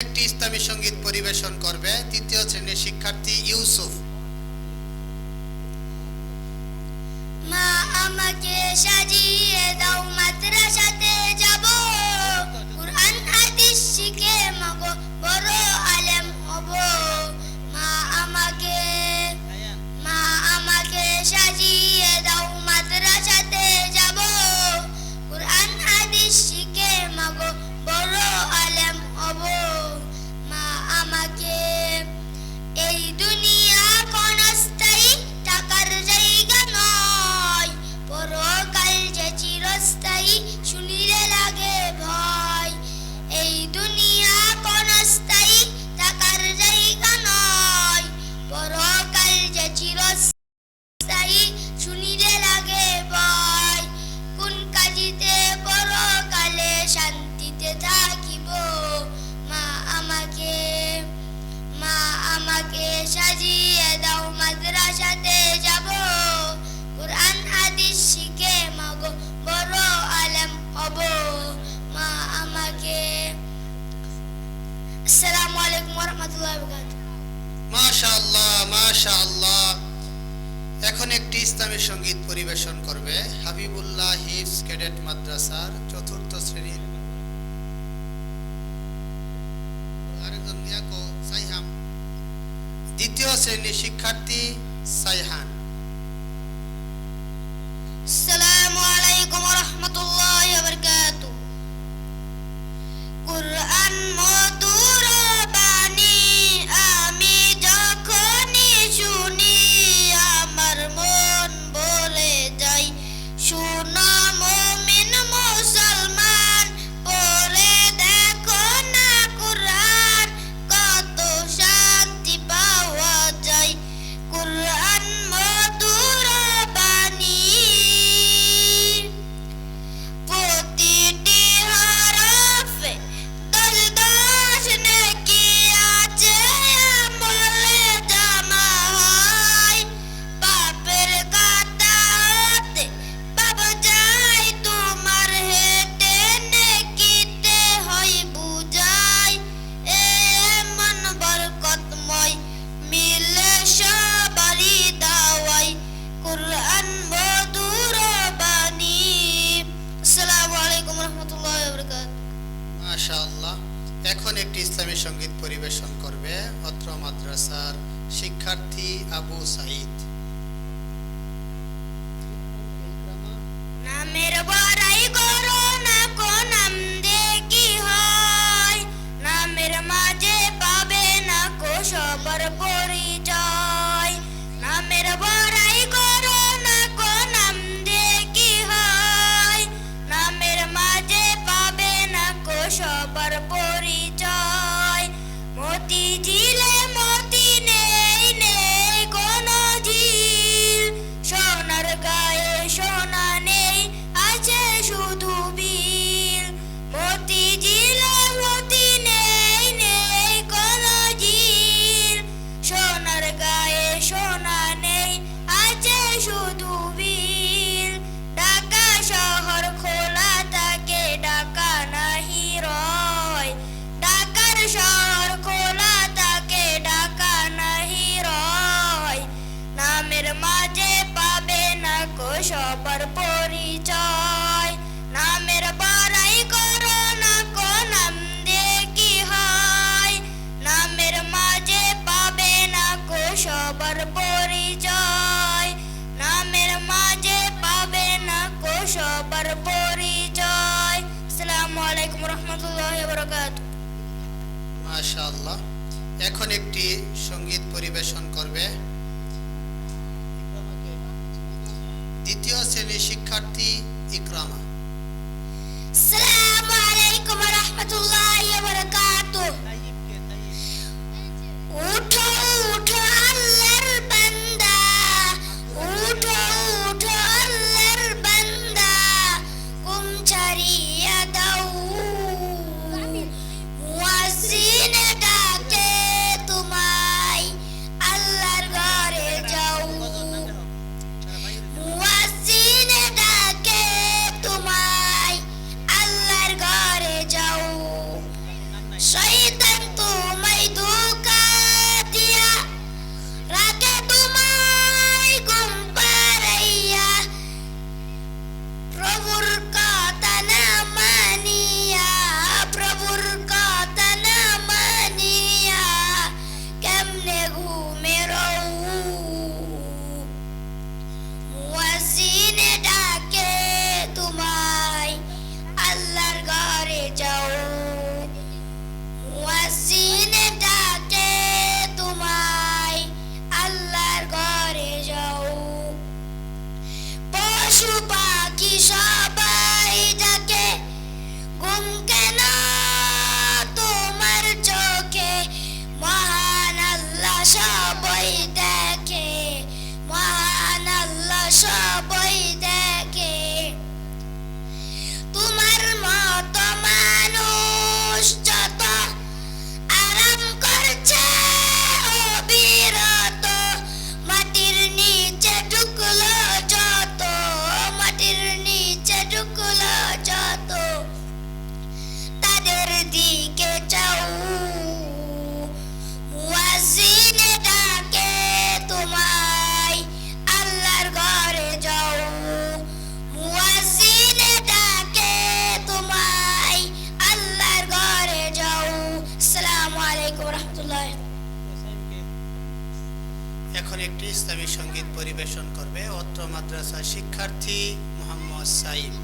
একটি ইসলামী সংগীত পরিবেশন করবে তৃতীয় শ্রেণির শিক্ষার্থী ইউসুফ। মা, আমাকে সাজিয়ে দাও মাদ্রাসাতে যাব। श्रेणी शिक्षार्थी सैहान para po মাশাআল্লাহ। এখন একটি সংগীত পরিবেশন করবে। দ্বিতীয় শ্রেণির শিক্ষার্থী ইকরামা। সালামু আলাইকুম ওয়া রাহমাতুল্লাহি ওয়া বারাকাতুহু। এখন একটি ইসলামী সংগীত পরিবেশন করবে অত্র মাদ্রাসার শিক্ষার্থী মোহাম্মদ সাইম।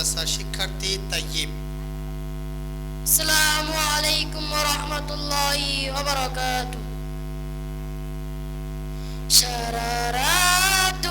মাদ্রাসা শিক্ষার্থী তাইয়িব আসসালামু আলাইকুম ওয়া রাহমাতুল্লাহি ওয়া বারাকাতুহু সারা রাত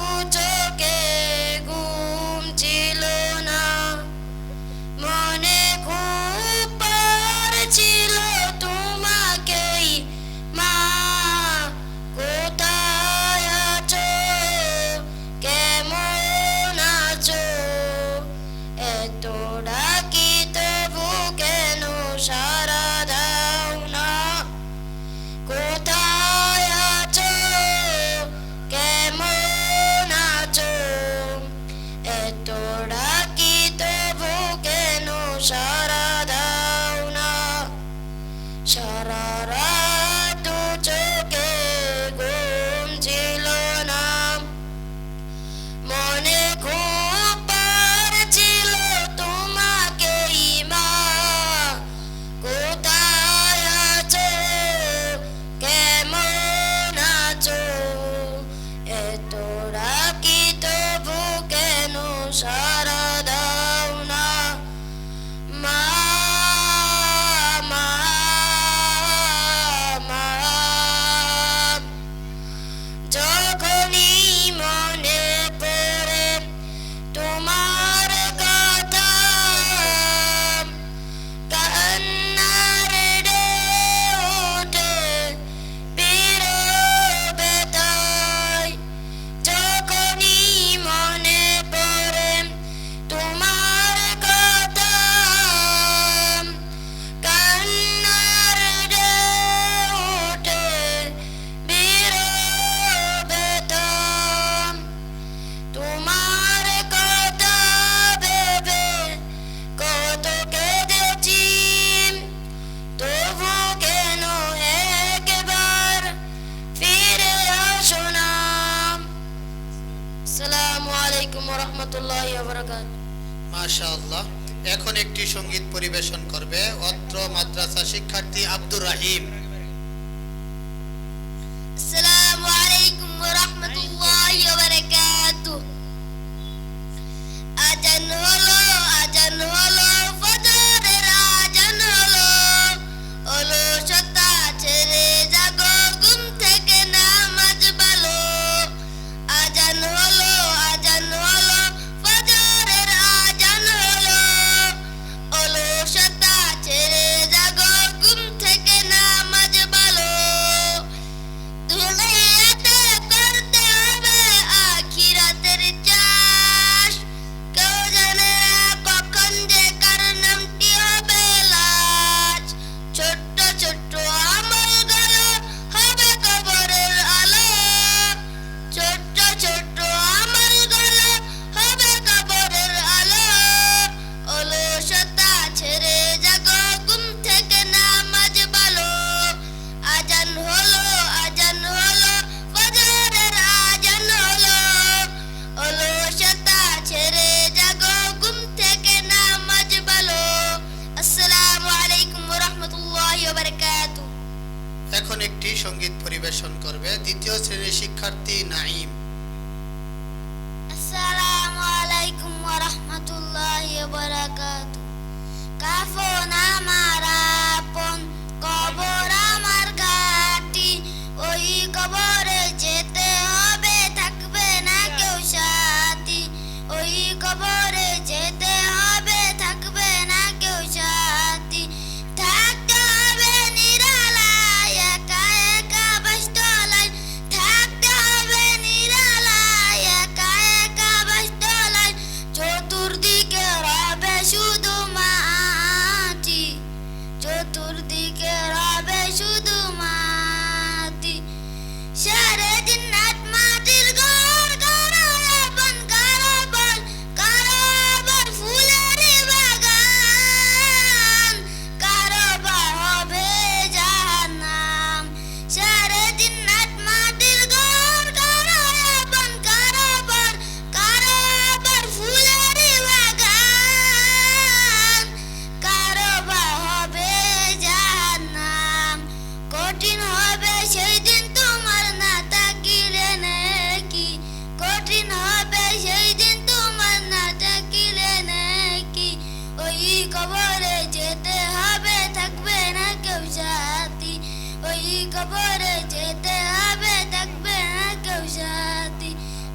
যেতে হবে থাকবে না কেউ সাথী।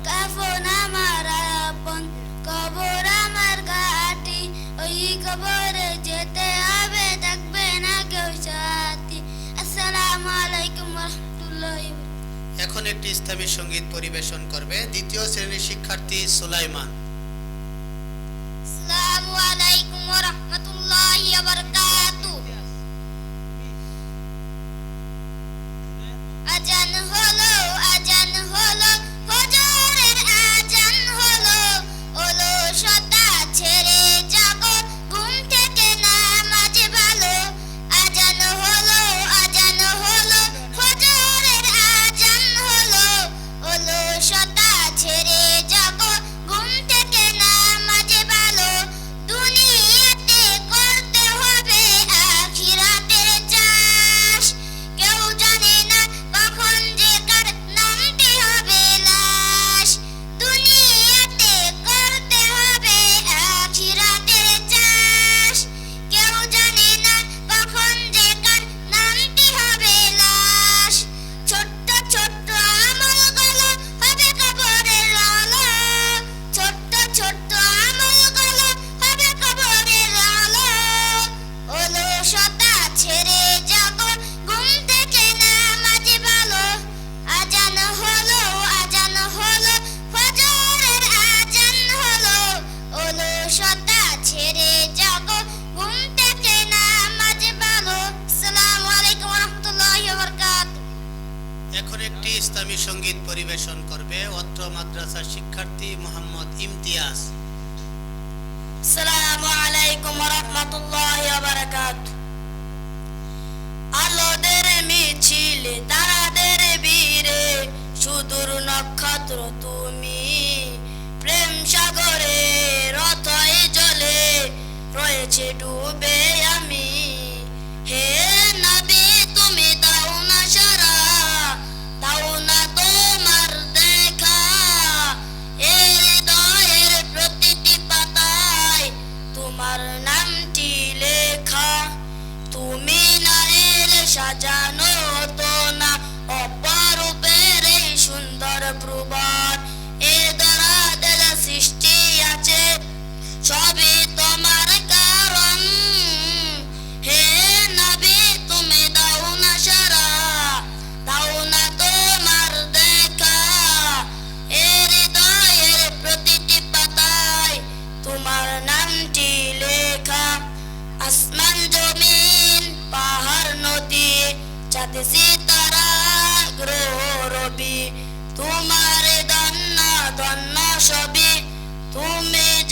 কাফন আমার আপন কবর আমার ঘাটি। ওই কবরে যেতে হবে থাকবে না কেউ সাথী। আলাইকুম রহমতুল্লাহ। এখন একটি ইসলামী সংগীত পরিবেশন করবে দ্বিতীয় শ্রেণির শিক্ষার্থী সুলাইমান। আসসালামু আলাইকুম ওয়া জানো I do chedube গ্রহ রবি তোমার সবি। তুমি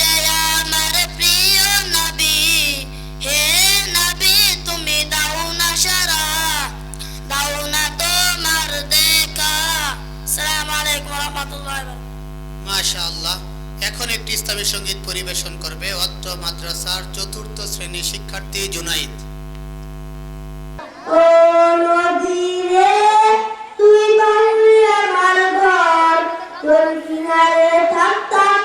আমার প্রিয় নবী। হে নবী তুমি দাও না সারা। দাও না তোমার দেখা। সালাম আলাইকুম রহমতুল্লাহ এখন একটি ইসলামী সংগীত পরিবেশন করবে অত্র মাদ্রাসার চতুর্থ শ্রেণির শিক্ষার্থী জুনাইদ। Oh! নদীরে তুই বাড়ি আমার ঘর। তোর কিনারে থাকতাম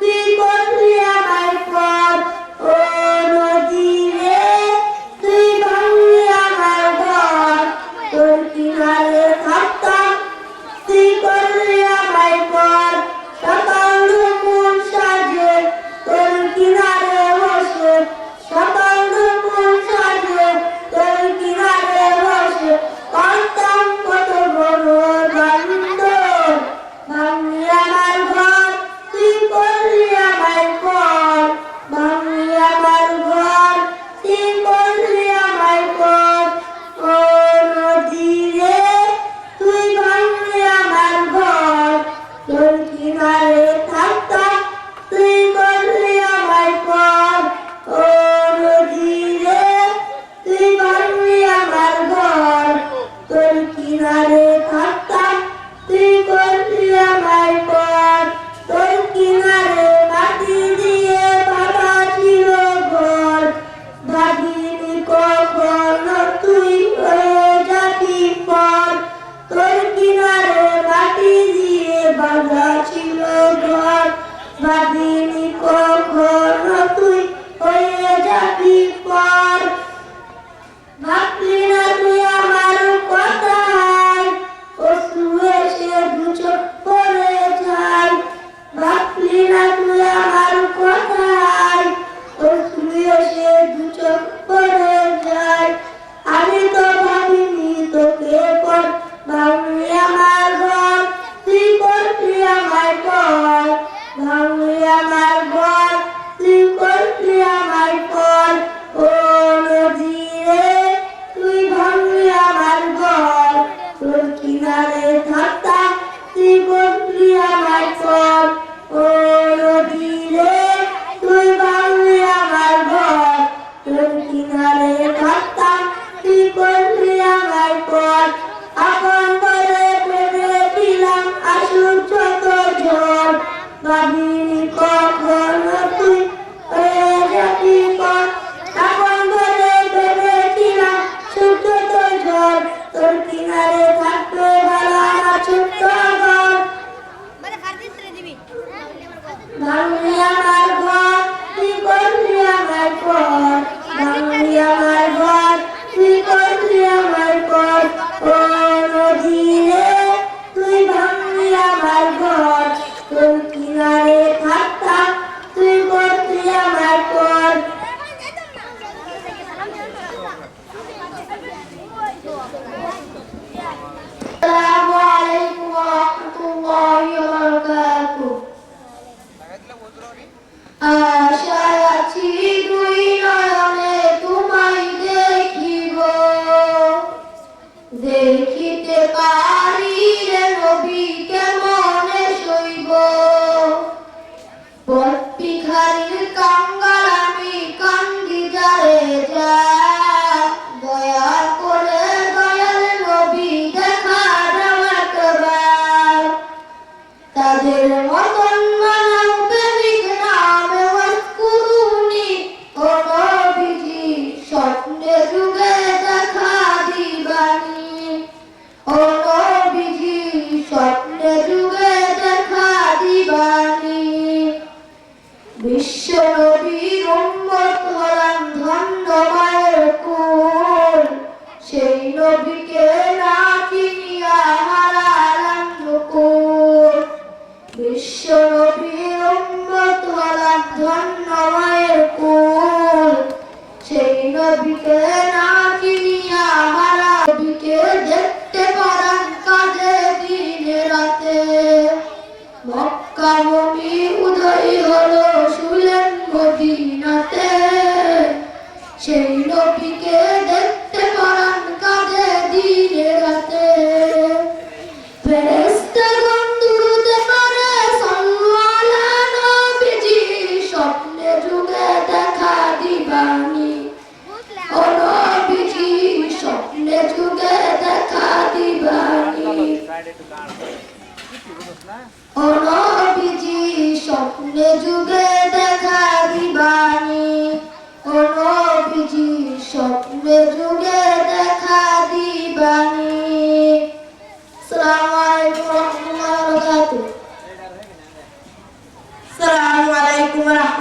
তুই করবি আমার পর ও নদীরে তুই বাড়ি আমার ঘর। তোর কিনারে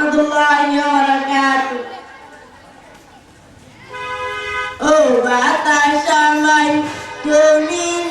রাহমাতুল্লাহি ওয়া রহমতুল্লাহ ও বাতাস আমায় তুমি